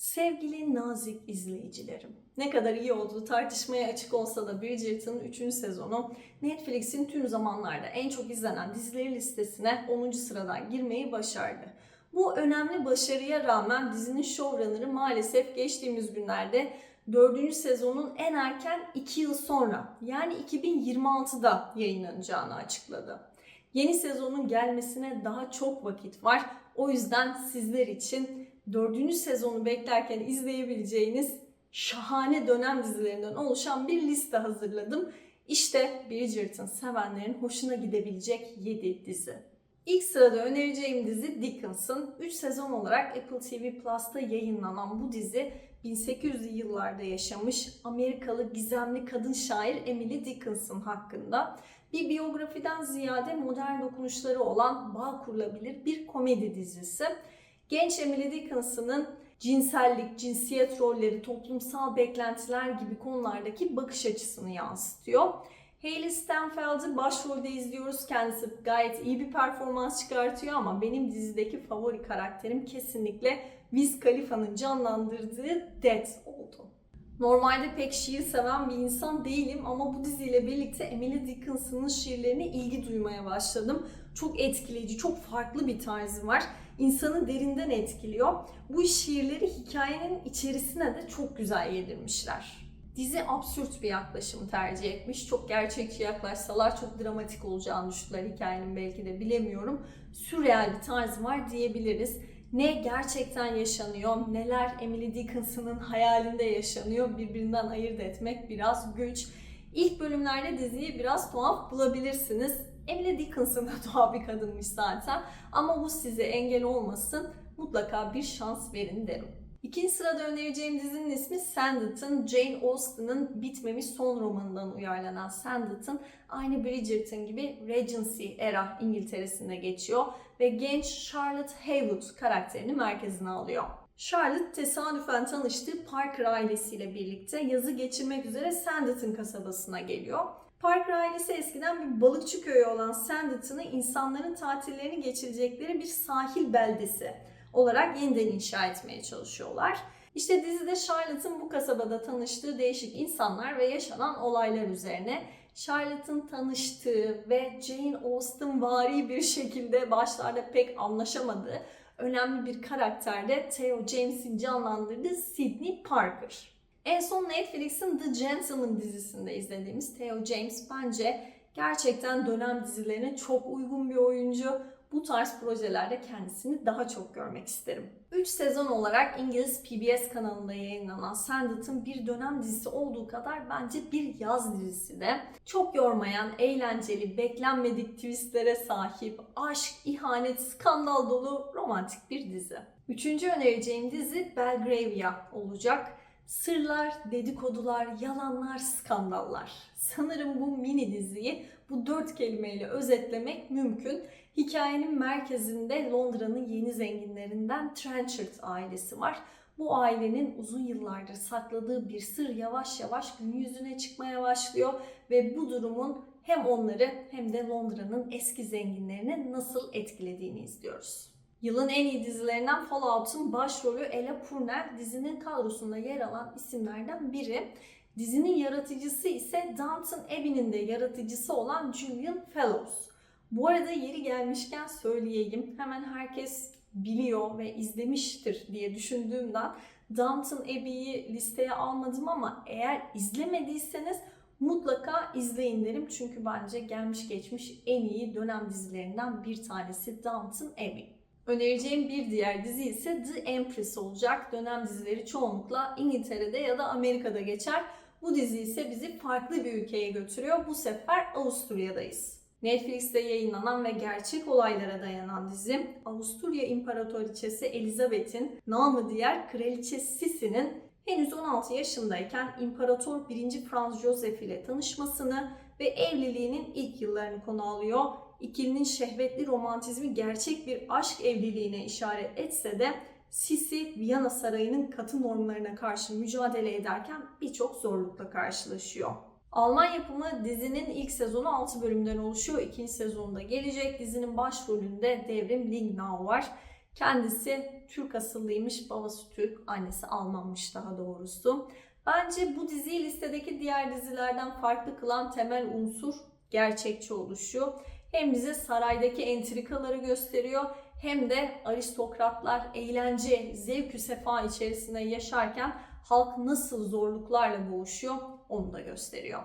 Sevgili nazik izleyicilerim, ne kadar iyi olduğu tartışmaya açık olsa da Bridgerton 3. sezonu Netflix'in tüm zamanlarda en çok izlenen dizileri listesine 10. sıradan girmeyi başardı. Bu önemli başarıya rağmen dizinin showrunner'ı maalesef geçtiğimiz günlerde 4. sezonun en erken 2 yıl sonra yani 2026'da yayınlanacağını açıkladı. Yeni sezonun gelmesine daha çok vakit var. O yüzden sizler için dördüncü sezonu beklerken izleyebileceğiniz şahane dönem dizilerinden oluşan bir liste hazırladım. İşte Bridgerton sevenlerin hoşuna gidebilecek 7 dizi. İlk sırada önereceğim dizi Dickinson. 3 sezon olarak Apple TV Plus'ta yayınlanan bu dizi 1800'lü yıllarda yaşamış Amerikalı gizemli kadın şair Emily Dickinson hakkında bir biyografiden ziyade modern dokunuşları olan bağ kurulabilir bir komedi dizisi. Genç Emily Dickinson'ın cinsellik, cinsiyet rolleri, toplumsal beklentiler gibi konulardaki bakış açısını yansıtıyor. Hayley Steinfeld'i başrolde izliyoruz. Kendisi gayet iyi bir performans çıkartıyor ama benim dizideki favori karakterim kesinlikle Wiz Khalifa'nın canlandırdığı Death oldu. Normalde pek şiir seven bir insan değilim ama bu diziyle birlikte Emily Dickinson'ın şiirlerine ilgi duymaya başladım. Çok etkileyici, çok farklı bir tarzı var. İnsanı derinden etkiliyor. Bu şiirleri hikayenin içerisine de çok güzel yedirmişler. Dizi absürt bir yaklaşımı tercih etmiş. Çok gerçekçi yaklaşsalar çok dramatik olacağını düşündüler hikayenin belki de bilemiyorum. Sürreal bir tarzı var diyebiliriz ne gerçekten yaşanıyor, neler Emily Dickinson'ın hayalinde yaşanıyor birbirinden ayırt etmek biraz güç. İlk bölümlerde diziyi biraz tuhaf bulabilirsiniz. Emily Dickinson da tuhaf bir kadınmış zaten ama bu size engel olmasın mutlaka bir şans verin derim. İkinci sırada önereceğim dizinin ismi Sanditon. Jane Austen'ın bitmemiş son romanından uyarlanan Sanditon aynı Bridgerton gibi Regency era İngiltere'sinde geçiyor ve genç Charlotte Haywood karakterini merkezine alıyor. Charlotte tesadüfen tanıştığı Parker ailesiyle birlikte yazı geçirmek üzere Sanditon kasabasına geliyor. Parker ailesi eskiden bir balıkçı köyü olan Sanditon'ı insanların tatillerini geçirecekleri bir sahil beldesi olarak yeniden inşa etmeye çalışıyorlar. İşte dizide Charlotte'ın bu kasabada tanıştığı değişik insanlar ve yaşanan olaylar üzerine Charlotte'ın tanıştığı ve Jane Austen vari bir şekilde başlarda pek anlaşamadığı önemli bir karakter de Theo James'in canlandırdığı Sydney Parker. En son Netflix'in The Gentleman dizisinde izlediğimiz Theo James bence gerçekten dönem dizilerine çok uygun bir oyuncu bu tarz projelerde kendisini daha çok görmek isterim. 3 sezon olarak İngiliz PBS kanalında yayınlanan Sanditon bir dönem dizisi olduğu kadar bence bir yaz dizisi de. Çok yormayan, eğlenceli, beklenmedik twistlere sahip, aşk, ihanet, skandal dolu romantik bir dizi. Üçüncü önereceğim dizi Belgravia olacak. Sırlar, dedikodular, yalanlar, skandallar. Sanırım bu mini diziyi bu dört kelimeyle özetlemek mümkün. Hikayenin merkezinde Londra'nın yeni zenginlerinden Trenchard ailesi var. Bu ailenin uzun yıllardır sakladığı bir sır yavaş yavaş gün yüzüne çıkmaya başlıyor ve bu durumun hem onları hem de Londra'nın eski zenginlerini nasıl etkilediğini izliyoruz. Yılın en iyi dizilerinden Fallout'un başrolü Ella Purnell dizinin kadrosunda yer alan isimlerden biri. Dizinin yaratıcısı ise Downton Abbey'nin de yaratıcısı olan Julian Fellows. Bu arada yeri gelmişken söyleyeyim. Hemen herkes biliyor ve izlemiştir diye düşündüğümden Downton Abbey'i listeye almadım ama eğer izlemediyseniz mutlaka izleyin derim. Çünkü bence gelmiş geçmiş en iyi dönem dizilerinden bir tanesi Downton Abbey. Önereceğim bir diğer dizi ise The Empress olacak. Dönem dizileri çoğunlukla İngiltere'de ya da Amerika'da geçer. Bu dizi ise bizi farklı bir ülkeye götürüyor. Bu sefer Avusturya'dayız. Netflix'te yayınlanan ve gerçek olaylara dayanan dizi Avusturya İmparatoriçesi Elizabeth'in namı diğer Kraliçe Sisi'nin henüz 16 yaşındayken İmparator 1. Franz Joseph ile tanışmasını ve evliliğinin ilk yıllarını konu alıyor. İkilinin şehvetli romantizmi gerçek bir aşk evliliğine işaret etse de Sisi Viyana Sarayı'nın katı normlarına karşı mücadele ederken birçok zorlukla karşılaşıyor. Alman yapımı dizinin ilk sezonu 6 bölümden oluşuyor. İkinci sezonda gelecek. Dizinin başrolünde Devrim Lingnau var. Kendisi Türk asıllıymış. Babası Türk, annesi Almanmış daha doğrusu. Bence bu diziyi listedeki diğer dizilerden farklı kılan temel unsur gerçekçi oluşu. Hem bize saraydaki entrikaları gösteriyor hem de aristokratlar eğlence, zevkü sefa içerisinde yaşarken halk nasıl zorluklarla boğuşuyor onu da gösteriyor.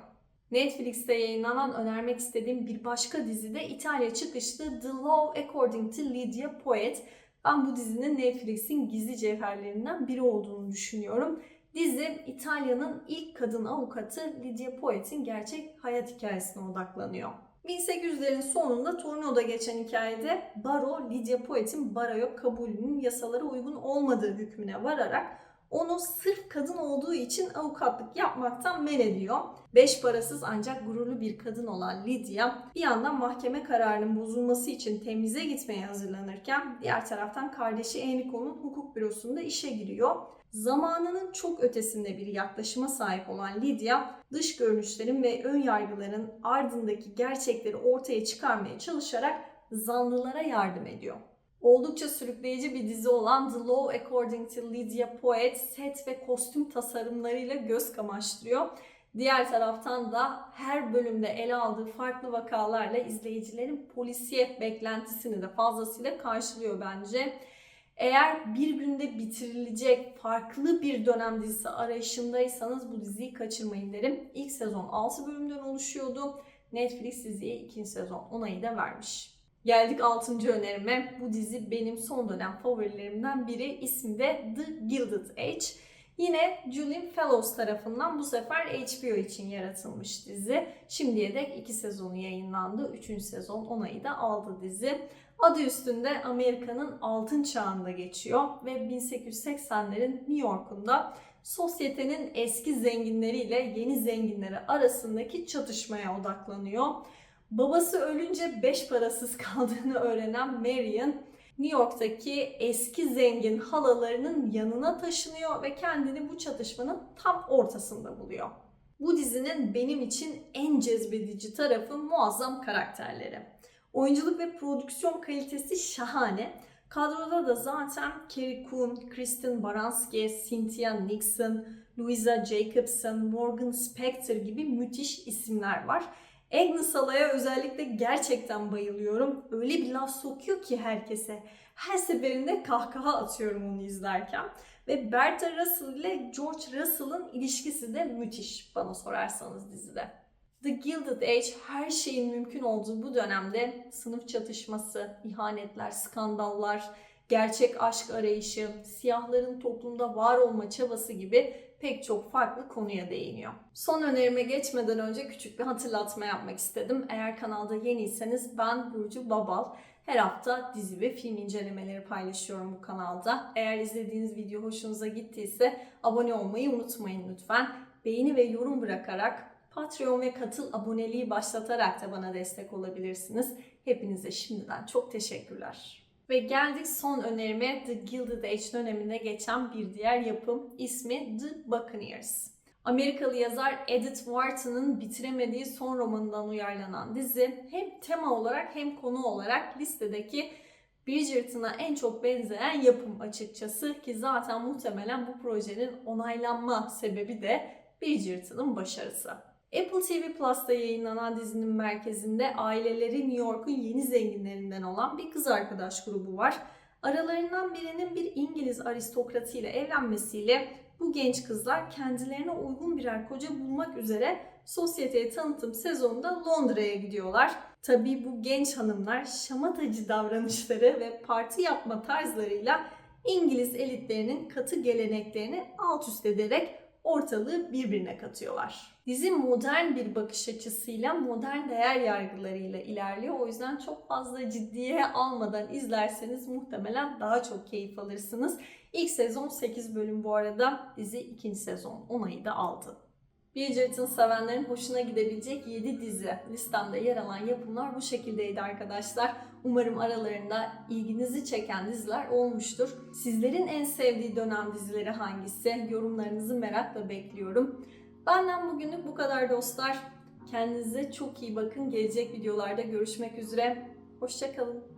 Netflix'te yayınlanan önermek istediğim bir başka dizi de İtalya çıkışlı The Law According to Lydia Poet. Ben bu dizinin Netflix'in gizli cevherlerinden biri olduğunu düşünüyorum. Dizi İtalya'nın ilk kadın avukatı Lydia Poet'in gerçek hayat hikayesine odaklanıyor. 1800'lerin sonunda Torino'da geçen hikayede Baro, Lydia Poet'in baroya kabulünün yasalara uygun olmadığı hükmüne vararak onu sırf kadın olduğu için avukatlık yapmaktan men ediyor. Beş parasız ancak gururlu bir kadın olan Lydia bir yandan mahkeme kararının bozulması için temize gitmeye hazırlanırken diğer taraftan kardeşi Enrico'nun hukuk bürosunda işe giriyor. Zamanının çok ötesinde bir yaklaşıma sahip olan Lydia, dış görünüşlerin ve ön yargıların ardındaki gerçekleri ortaya çıkarmaya çalışarak zanlılara yardım ediyor. Oldukça sürükleyici bir dizi olan The Law According to Lydia Poet set ve kostüm tasarımlarıyla göz kamaştırıyor. Diğer taraftan da her bölümde ele aldığı farklı vakalarla izleyicilerin polisiyet beklentisini de fazlasıyla karşılıyor bence. Eğer bir günde bitirilecek farklı bir dönem dizisi arayışındaysanız bu diziyi kaçırmayın derim. İlk sezon 6 bölümden oluşuyordu. Netflix diziye ikinci sezon onayı da vermiş. Geldik 6. önerime. Bu dizi benim son dönem favorilerimden biri. İsmi de The Gilded Age. Yine Julian Fellows tarafından bu sefer HBO için yaratılmış dizi. Şimdiye dek 2 sezonu yayınlandı. 3. sezon onayı da aldı dizi. Adı üstünde Amerika'nın altın çağında geçiyor ve 1880'lerin New York'unda sosyetenin eski zenginleriyle yeni zenginleri arasındaki çatışmaya odaklanıyor. Babası ölünce beş parasız kaldığını öğrenen Marion, New York'taki eski zengin halalarının yanına taşınıyor ve kendini bu çatışmanın tam ortasında buluyor. Bu dizinin benim için en cezbedici tarafı muazzam karakterleri. Oyunculuk ve prodüksiyon kalitesi şahane. Kadroda da zaten Carrie Coon, Kristen Baranski, Cynthia Nixon, Louisa Jacobson, Morgan Spector gibi müthiş isimler var. Agnes Ala'ya özellikle gerçekten bayılıyorum. Öyle bir laf sokuyor ki herkese. Her seferinde kahkaha atıyorum onu izlerken. Ve Bertha Russell ile George Russell'ın ilişkisi de müthiş bana sorarsanız dizide. The Gilded Age her şeyin mümkün olduğu bu dönemde sınıf çatışması, ihanetler, skandallar, gerçek aşk arayışı, siyahların toplumda var olma çabası gibi pek çok farklı konuya değiniyor. Son önerime geçmeden önce küçük bir hatırlatma yapmak istedim. Eğer kanalda yeniyseniz ben Burcu Babal. Her hafta dizi ve film incelemeleri paylaşıyorum bu kanalda. Eğer izlediğiniz video hoşunuza gittiyse abone olmayı unutmayın lütfen. Beğeni ve yorum bırakarak Patreon ve katıl aboneliği başlatarak da bana destek olabilirsiniz. Hepinize şimdiden çok teşekkürler. Ve geldik son önerime The Gilded Age döneminde geçen bir diğer yapım. ismi The Buccaneers. Amerikalı yazar Edith Wharton'ın bitiremediği son romanından uyarlanan dizi hem tema olarak hem konu olarak listedeki Bridgerton'a en çok benzeyen yapım açıkçası ki zaten muhtemelen bu projenin onaylanma sebebi de Bridgerton'ın başarısı. Apple TV Plus'ta yayınlanan dizinin merkezinde aileleri New York'un yeni zenginlerinden olan bir kız arkadaş grubu var. Aralarından birinin bir İngiliz aristokratı ile evlenmesiyle bu genç kızlar kendilerine uygun birer koca bulmak üzere sosyeteye tanıtım sezonunda Londra'ya gidiyorlar. Tabii bu genç hanımlar şamatacı davranışları ve parti yapma tarzlarıyla İngiliz elitlerinin katı geleneklerini alt üst ederek ortalığı birbirine katıyorlar. Dizi modern bir bakış açısıyla, modern değer yargılarıyla ilerliyor. O yüzden çok fazla ciddiye almadan izlerseniz muhtemelen daha çok keyif alırsınız. İlk sezon 8 bölüm bu arada. Dizi ikinci sezon onayı da aldı. Bridgerton sevenlerin hoşuna gidebilecek 7 dizi listemde yer alan yapımlar bu şekildeydi arkadaşlar. Umarım aralarında ilginizi çeken diziler olmuştur. Sizlerin en sevdiği dönem dizileri hangisi? Yorumlarınızı merakla bekliyorum. Benden bugünlük bu kadar dostlar. Kendinize çok iyi bakın. Gelecek videolarda görüşmek üzere. Hoşçakalın.